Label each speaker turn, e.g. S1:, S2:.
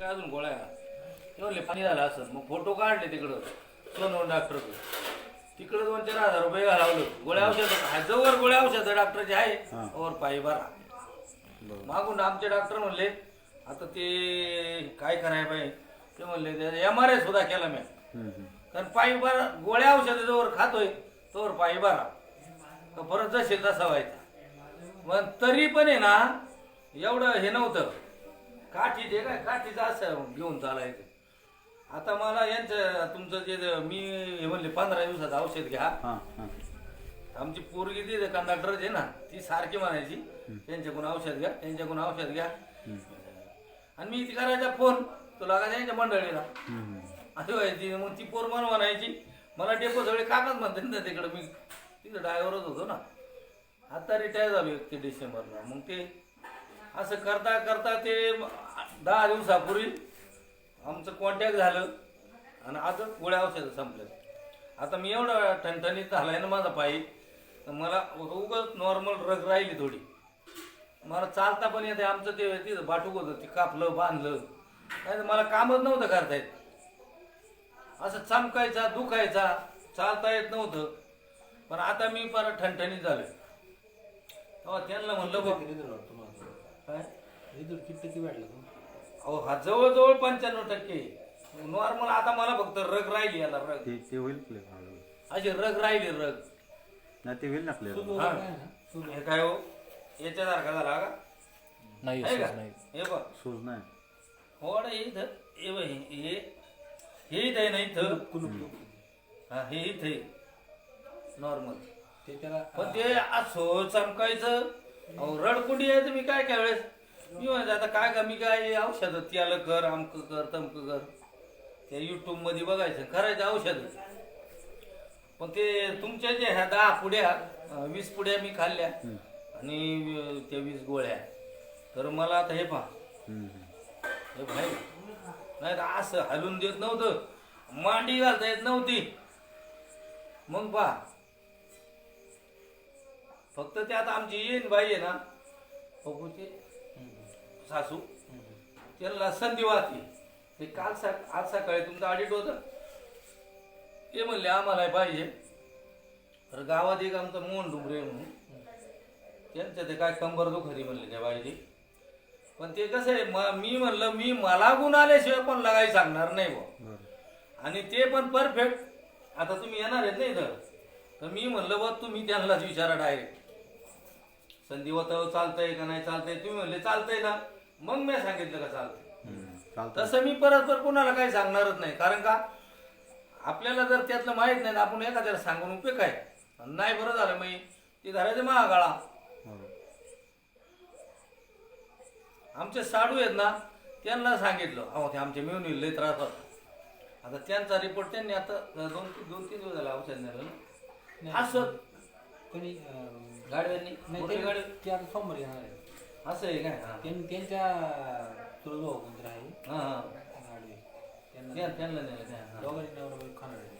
S1: काय अजून गोळ्या? ते म्हणले पाणी झालं असं. मग फोटो काढले तिकडं सोनवून डॉक्टर तिकडं दोन चार हजार रुपये घालावलं. गोळ्या औषध जवळ गोळ्या औषध डॉक्टरचे आहे. वर पायी
S2: बरोबर.
S1: मागून आमचे डॉक्टर म्हणले आता ते काय करायला पाहिजे? ते म्हणले एम आर आय सुद्धा केला मी. कारण पायी बारा गोळ्या औषध जोवर खातोय तोवर पायी बारा तर परत जसे तसा व्हायचा. मग तरी पण आहे ना एवढं हे नव्हतं. काठी जे काय? काठीचं असं घेऊन चालायचं. आता मला यांचं तुमचं जे मी हे म्हणले पंधरा दिवसाचं औषध घ्या.
S2: हा हा.
S1: आमची पोरगी ती कंडक्टर आहे ना ती सारखी म्हणायची त्यांच्याकडून औषध घ्या त्यांच्याकडून औषध घ्या. आणि मी ती करायचा फोन तुला का त्यांच्या मंडळीला. अशी व्हायची मग ती पोर मला म्हणायची मला डेपो सगळे काकाच म्हणते ना तिकडं मी तिथं ड्रायव्हरच होतो ना. आता रिटायर झालो एक ते डिसेंबरला मग ते असं करता करता ते दहा दिवसापूर्वी आमचं कॉन्टॅक्ट झालं आणि आता गोळ्या औषधं संपलं आता मी एवढा ठणठणीत झालाय ना माझा पायी तर मला उगाच नॉर्मल रग राहिली थोडी. मला चालता पण येते आमचं ते तिथं बाटूक होतं ते कापलं बांधलं. नाही तर मला कामच नव्हतं करता येत. असं चमकायचा दुखायचा चालता येत नव्हतं. पण आता मी फार ठणठणीत झालोय. तेव्हा त्यांना म्हणलं बघ काय?
S3: रिझल्ट किती टक्के भेटला तो?
S1: अहो हा जवळजवळ पंच्याण्णव टक्के नॉर्मल आता मला फक्त रग राहिली याला रग.
S2: ते ते होईल क्लिअर
S1: अशी रग राहिली रग.
S2: नाही ते होईल ना क्लिअर
S1: हा. हे काय हो? याच्यासारखा झाला का?
S3: नाही
S1: आहे का?
S3: सूज नाही.
S1: हे बघ.
S2: सूज नाही.
S1: हो ना, हे इथं. हे बघ, हे हे हे इथं आहे ना इथं. हा हे इथं नॉर्मल
S3: ते त्याला
S1: पण ते असं चमकायचं. अहो रडकुंडी यायचं मी काय काय वेळेस? मी म्हणतो आता काय का मी काय? औषध त्याला कर आमक कर तमक कर. ते युट्यूबमध्ये बघायचं करायचं औषध. पण ते तुमच्या जे ह्या दहा पुड्या अं, वीस पुड्या मी खाल्ल्या आणि अं, त्या वीस गोळ्या. तर मला आता हे पहा. हे भाई नाही तर असं हलून देत नव्हतं. मांडी घालता येत नव्हती. मग पहा. फक्त ते आता आमची येईन बाई आहे ना. बघूचे सासू. त्याला संधी वाचली ते काल सा आज सकाळी तुमचं ऑडिट होतं. ते म्हणले आम्हाला पाहिजे. तर गावात एक आमचं मोहन डुबरे म्हणून. त्यांचं ते काय कंबर दुखरी म्हणले त्या बाईची पण ते कसं आहे म- मी म्हणलं मी मला गुण आल्याशिवाय कोणाला काही सांगणार नाही
S2: बरं.
S1: आणि ते पण परफेक्ट आता तुम्ही येणार आहेत ना इथं. तर मी म्हणलं बघ तुम्ही त्यांनाच विचारा डायरेक्ट संधिवतावर चालतंय का नाही चालतंय? तुम्ही म्हणले चालतंय ना. मग मी सांगितलं का चालतंय.
S2: चालतं
S1: तसं मी परत तर कोणाला काही सांगणारच नाही. कारण का? आपल्याला जर त्यातलं माहीत नाही ना आपण एखाद्याला सांगून उपयोग आहे आणि नाही बरं झालं मी ती धरायचे महागाळा. आमचे साडू आहेत ना त्यांना सांगितलं. अहो ते आमचे मिळून येईल लय त्रास होता. आता त्यांचा रिपोर्ट त्यांनी आता दोन दोन तीन दिवस झाला औषध नेलं ना. असं
S3: कोणी अं,
S1: गाडव्यांनी?
S3: नाही
S1: मोठी
S3: ते-
S1: गाडी
S3: ते आता सोमवारी येणार आहे
S1: असं आहे काय हा.
S3: त्यां- त्यांच्या तुळजाभव कोणतरी आहे.
S1: हा हा.
S3: गाडी त्यांना
S1: त्या- त्यांना नेलं काय हा.
S3: दोघांनी नवरा बायको खाणार आहे